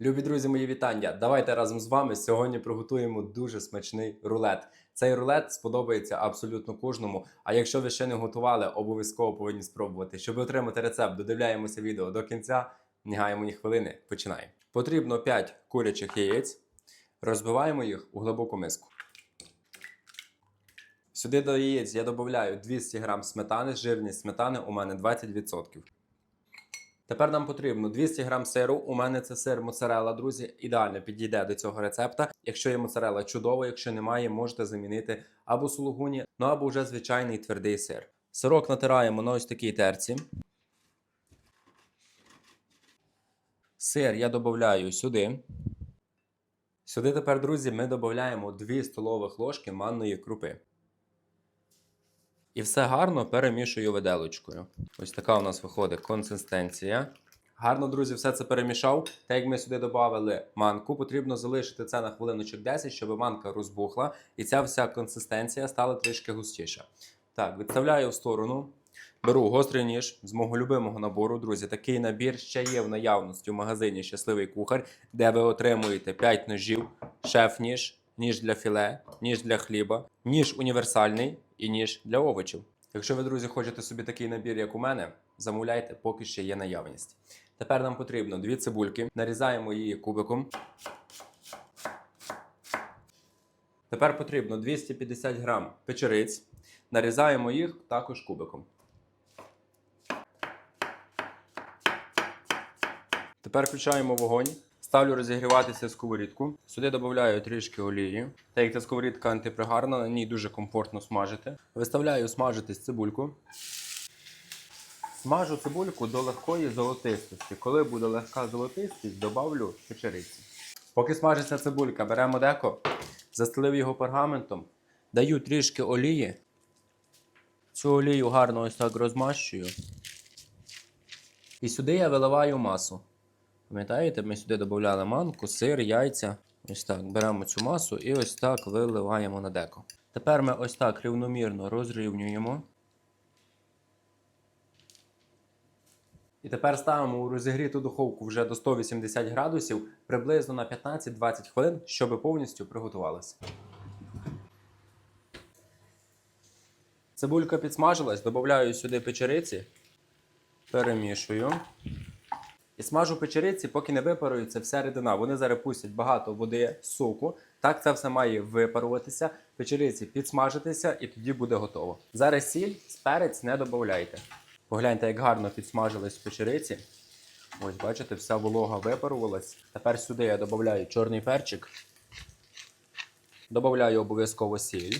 Любі друзі, мої вітання! Давайте разом з вами сьогодні приготуємо дуже смачний рулет. Цей рулет сподобається абсолютно кожному. А якщо ви ще не готували, обов'язково повинні спробувати. Щоб отримати рецепт, додивляємося відео до кінця. Не гаємо ні хвилини. Починаємо. Потрібно 5 курячих яєць. Розбиваємо їх у глибоку миску. Сюди до яєць я додаю 200 г сметани. Жирність сметани у мене 20%. Тепер нам потрібно 200 г сиру. У мене це сир моцарелла, друзі. Ідеально підійде до цього рецепта. Якщо є моцарелла, чудово, якщо немає, можете замінити або сулугуні, ну або вже звичайний твердий сир. Сирок натираємо на ось такій терці. Сир я додаю сюди. Сюди тепер, друзі, ми додаємо 2 столових ложки манної крупи. І все гарно перемішую виделочкою. Ось така у нас виходить консистенція. Гарно, друзі, все це перемішав. Так як ми сюди додали манку, потрібно залишити це на хвилиночок 10, щоб манка розбухла, і ця вся консистенція стала трішки густіша. Так, відставляю в сторону. Беру гострий ніж з мого любимого набору, друзі. Такий набір ще є в наявності в магазині Щасливий кухар, де ви отримуєте 5 ножів, шеф-ніж, ніж для філе, ніж для хліба, ніж універсальний і ніж для овочів. Якщо ви, друзі, хочете собі такий набір, як у мене, замовляйте, поки ще є наявність. Tепер нам потрібно дві цибульки, нарізаємо її кубиком. Тепер потрібно 250 грам печериць, нарізаємо їх також кубиком. Тепер включаємо вогонь. Ставлю розігріватися сковорідку. Сюди додаю трішки олії. Так як ця сковорідка антипригарна, на ній дуже комфортно смажити. Виставляю смажитись цибульку. Смажу цибульку до легкої золотистості. Коли буде легка золотистість, додавлю печериці. Поки смажиться цибулька, беремо деко, застелив його пергаментом, даю трішки олії. Цю олію гарно ось так розмащую. І сюди я виливаю масу. Пам'ятаєте, ми сюди додавали манку, сир, яйця. Ось так. Беремо цю масу і ось так виливаємо на деко. Тепер ми ось так рівномірно розрівнюємо. І тепер ставимо у розігріту духовку вже до 180 градусів приблизно на 15-20 хвилин, щоб повністю приготувалася. Цибулька підсмажилась, додаю сюди печериці, перемішую. І смажу печериці, поки не випарується вся рідина. Вони зараз пустять багато води, соку. Так це все має випаруватися, печериці підсмажитися і тоді буде готово. Зараз сіль, перець не додавайте. Погляньте, як гарно підсмажились печериці. Ось, бачите, вся волога випарувалась. Тепер сюди я додаю чорний перчик. Додаю обов'язково сіль.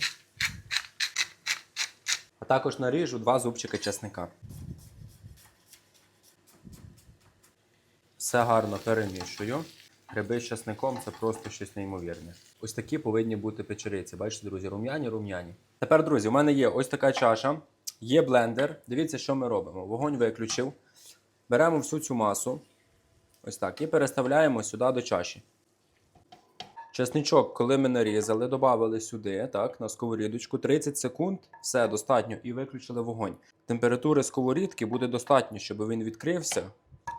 А також наріжу два зубчики чесника. Все гарно перемішую. Гриби з часником це просто щось неймовірне. Ось такі повинні бути печериці. Бачите, друзі, рум'яні, рум'яні. Тепер, друзі, у мене є ось така чаша, є блендер. Дивіться, що ми робимо. Вогонь виключив. Беремо всю цю масу. Ось так. І переставляємо сюди до чаші. Чесничок, коли ми нарізали, додали сюди, так, на сковорідочку 30 секунд, все достатньо, і виключили вогонь. Температури сковорідки буде достатньо, щоб він відкрився.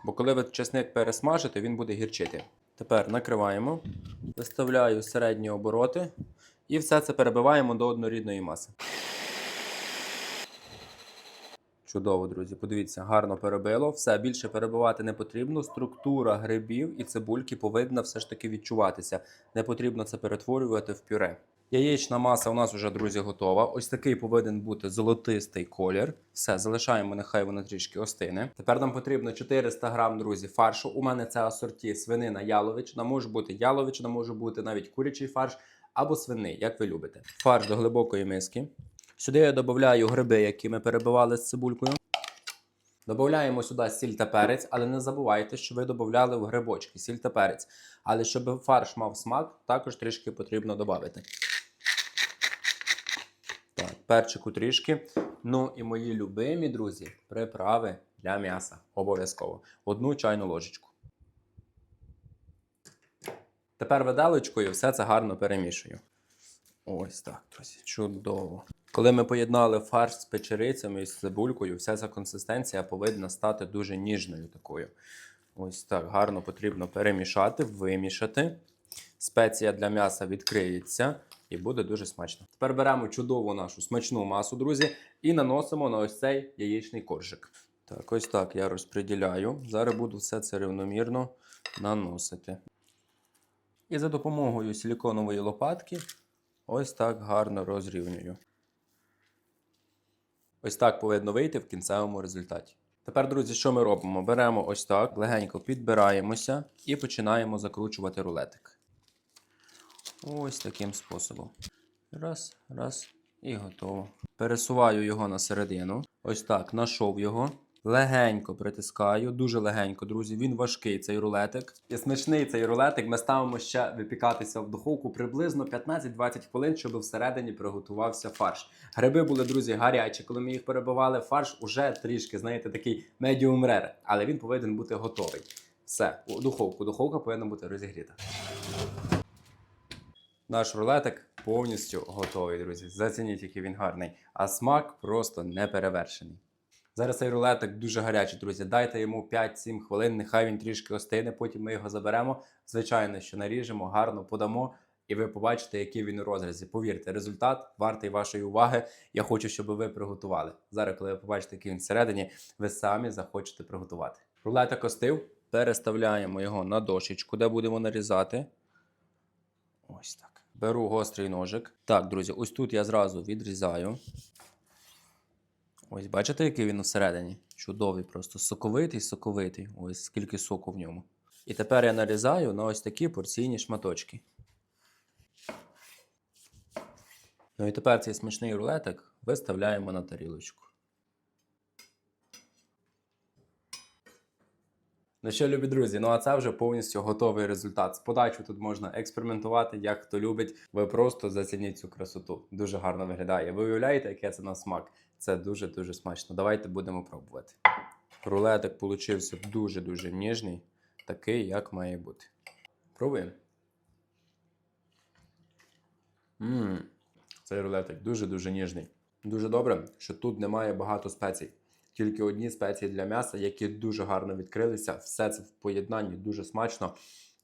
Бо коли ви чесник пересмажите, він буде гірчити. Тепер накриваємо, виставляю середні обороти і все це перебиваємо до однорідної маси. Чудово, друзі. Подивіться, гарно перебило. Все більше перебивати не потрібно. Структура грибів і цибульки повинна все ж таки відчуватися. Не потрібно це перетворювати в пюре. Яєчна маса у нас вже, друзі, готова. Ось такий повинен бути золотистий колір. Все, залишаємо, нехай вона трішки остине. Тепер нам потрібно 400 грам, друзі, фаршу. У мене це асорті свинина яловичина. Може бути яловичина, може бути навіть курячий фарш або свиний, як ви любите. Фарш до глибокої миски. Сюди я додаю гриби, які ми перебивали з цибулькою. Додаємо сюди сіль та перець, але не забувайте, що ви додавали в грибочки сіль та перець. Але щоб фарш мав смак, також трішки потрібно додати. Перчику трішки. Ну і мої любимі друзі, приправи для м'яса. Обов'язково. Одну чайну ложечку. Тепер виделочкою все це гарно перемішую. Ось так, друзі, чудово. Коли ми поєднали фарш з печерицями і з цибулькою, вся ця консистенція повинна стати дуже ніжною такою. Ось так гарно потрібно перемішати, вимішати. Спеція для м'яса відкриється і буде дуже смачно. Тепер беремо чудову нашу смачну масу, друзі, і наносимо на ось цей яєчний коржик. Так, ось так я розподіляю. Зараз буду все це рівномірно наносити. І за допомогою силіконової лопатки ось так гарно розрівнюю. Ось так повинно вийти в кінцевому результаті. Тепер, друзі, що ми робимо? Беремо ось так, легенько підбираємося і починаємо закручувати рулетик. Ось таким способом. Раз, раз, і готово. Пересуваю його на середину. Ось так, нашов його. Легенько притискаю, дуже легенько, друзі. Він важкий цей рулетик. І смачний цей рулетик ми ставимо ще випікатися в духовку приблизно 15-20 хвилин, щоб всередині приготувався фарш. Гриби були, друзі, гарячі. Коли ми їх перебивали, фарш уже трішки, знаєте, такий medium rare, але він повинен бути готовий. Все, у духовку. Духовка повинна бути розігріта. Наш рулетик повністю готовий, друзі. Зацініть, який він гарний. А смак просто неперевершений. Зараз цей рулетик дуже гарячий, друзі. Дайте йому 5-7 хвилин, нехай він трішки остине, потім ми його заберемо. Звичайно, що наріжемо, гарно подамо, і ви побачите, який він у розрізі. Повірте, результат вартий вашої уваги. Я хочу, щоб ви приготували. Зараз, коли ви побачите, який він всередині, ви самі захочете приготувати. Рулетик остив, переставляємо його на дошечку, де будемо нарізати. Ось так. Беру гострий ножик. Так, друзі, ось тут я зразу відрізаю. Ось бачите, який він всередині? Чудовий, просто соковитий, соковитий. Ось скільки соку в ньому. І тепер я нарізаю на ось такі порційні шматочки. Ну і тепер цей смачний рулетик виставляємо на тарілочку. Ну що, любі друзі, ну а це вже повністю готовий результат. З подачу тут можна експериментувати, як хто любить. Ви просто зацініть цю красоту. Дуже гарно виглядає. Ви уявляєте, яке це на смак? Це дуже-дуже смачно. Давайте будемо пробувати. Рулетик получився дуже-дуже ніжний, такий, як має бути. Пробуємо. Ммм, цей рулетик дуже-дуже ніжний. Дуже добре, що тут немає багато спецій. Тільки одні спеції для м'яса, які дуже гарно відкрилися. Все це в поєднанні дуже смачно.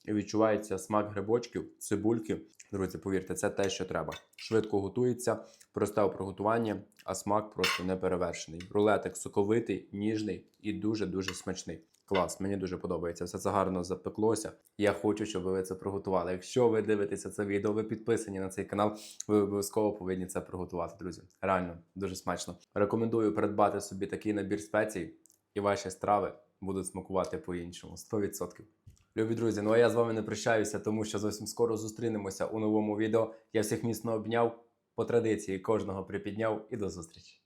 Відчувається смак грибочків, цибульки. Друзі, повірте, це те, що треба. Швидко готується, просте у приготуванні, а смак просто неперевершений. Рулетик соковитий, ніжний і дуже-дуже смачний. Клас, мені дуже подобається. Все це гарно запеклося. Я хочу, щоб ви це приготували. Якщо ви дивитеся це відео, ви підписані на цей канал, ви обов'язково повинні це приготувати, друзі. Реально дуже смачно. Рекомендую придбати собі такий набір спецій, і ваші страви будуть смакувати по-іншому. 100%. Любі друзі, ну а я з вами не прощаюся, тому що зовсім скоро зустрінемося у новому відео. Я всіх міцно обняв по традиції, кожного припідняв і до зустрічі.